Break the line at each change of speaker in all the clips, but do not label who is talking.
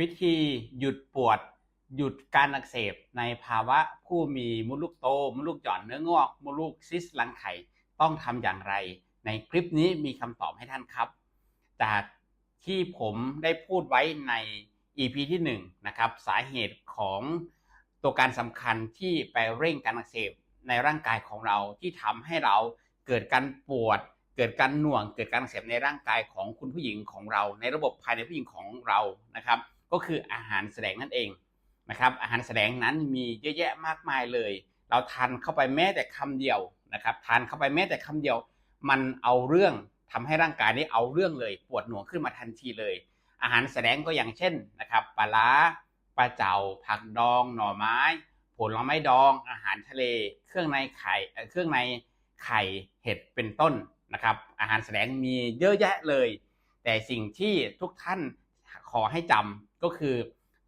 วิธีหยุดปวด หยุดการอักเสบในภาวะผู้มีมดลูกโตมดลูกหย่อนเนื้องอกมดลูกซิสรังไข่ต้องทำอย่างไร ในคลิปนี้มีคำตอบให้ท่านครับ จากที่ผมได้พูดไว้ใน EP ที่1นงนะครับสาเหตุของตัวการสำคัญที่ไปเร่งการอักเสบในร่างกายของเราที่ทำให้เราเกิดการปวด เกิดการหน่วง เกิดการอักเสบในร่างกายของคุณผู้หญิงของเรา ในระบบภายในผู้หญิงของเรานะครับ ก็คืออาหารแสดงนั่นเองนะครับอาหารแสดงนั้นมีเยอะแยะมากมายเลย เราทานเข้าไปแม้แต่คำเดียวนะครับทานเข้าไปแม้แต่คำเดียว มันเอาเรื่องทำให้ร่างกายนี้เอาเรื่องเลย ปวดหน่วงขึ้นมาทันทีเลย อาหารแสดงก็อย่างเช่นนะครับปลาล้าปลาเจ่าผักดอง หน่อไม้ ผลไม้ดอง อาหารทะเล เครื่องในไข่เครื่องในไข่เห็ดเป็นต้นนะครับอาหารแสดงมีเยอะแยะเลย แต่สิ่งที่ทุกท่านขอให้จำ ก็คือ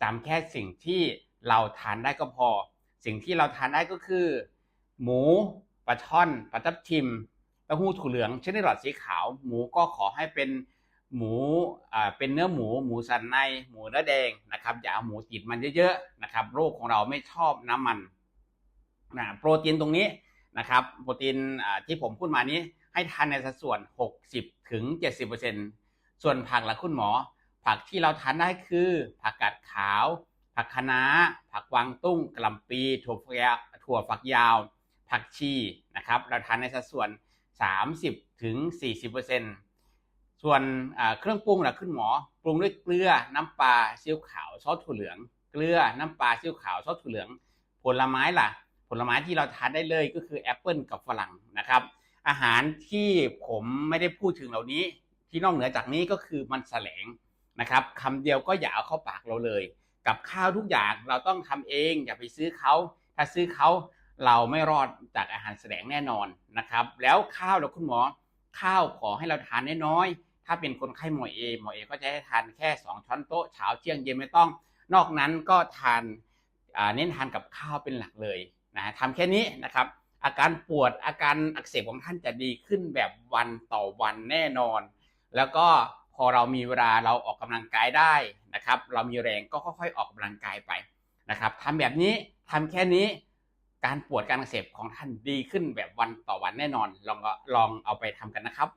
จำแค่สิ่งที่เราทานได้ก็พอ สิ่งที่เราทานได้ก็คือ หมูปลาช่อนปลาทับทิมเต้าหู้ถั่วเหลืองชนิดหลอดสีขาว หมูก็ขอให้เป็นหมูอ่าเป็นเนื้อหมูหมูสันในหมูเนื้อแดงนะครับอย่าเอาหมูติดมันเยอะๆนะครับโรคของเราไม่ชอบน้ำมันนะโปรตีนตรงนี้นะครับโปรตีนอ่าที่ผมพูดมานี้ให้ทานในสัดส่วน 60ถึง70%ส่วนผักละคุณหมอ ผักที่เราทานได้คือ ผักกาดขาว ผักคะน้า ผักกวางตุ้งกะหล่ำปีถั่วฝักยาวถั่วฝักยาว ผักชีนะครับ เราทานในสัดส่วน 30ถึง40%ส่วนเครื่องปรุงล่ะคุณหมอ ปรุงด้วยเกลือน้ำปลาซีอิ๊วขาวซอสถั่วเหลือง เกลือน้ำปลาซีอิ๊วขาวซอสถั่วเหลือง ผลไม้ล่ะ ผลไม้ที่เราทานได้เลยก็คือแอปเปิลกับฝรั่งนะครับ อาหารที่ผมไม่ได้พูดถึงเหล่านี้ ที่นอกเหนือจากนี้ก็คือมันแสลง นะครับคำเดียวก็อย่าเอาเข้าปากเราเลย กับข้าวทุกอย่างเราต้องทำเองอย่าไปซื้อเขาถ้าซื้อเขาเราไม่รอดจากอาหารแสลงแน่นอนนะครับ แล้วข้าวแล้วคุณหมอ ข้าวขอให้เราทานน้อยๆถ้าเป็นคนไข้หมอเอหมอเอก็จะให้ทานแค่ 2 ช้อนโต๊ะเช้าเที่ยงเย็นไม่ต้อง นอกนั้นก็ทานเน้นทานกับข้าวเป็นหลักเลยนะทำแค่นี้นะครับ อาการปวดอาการอักเสบของท่านจะดีขึ้นแบบวันต่อวันแน่นอน แล้วก็ พอเรามีเวลาเราออกกำลังกายได้นะครับ เรามีแรงก็ค่อยๆออกกำลังกายไปนะครับทำแบบนี้ทำแค่นี้การปวดการอักเสบของท่านดีขึ้นแบบวันต่อวันแน่นอน ลองลองเอาไปทำกันนะครับ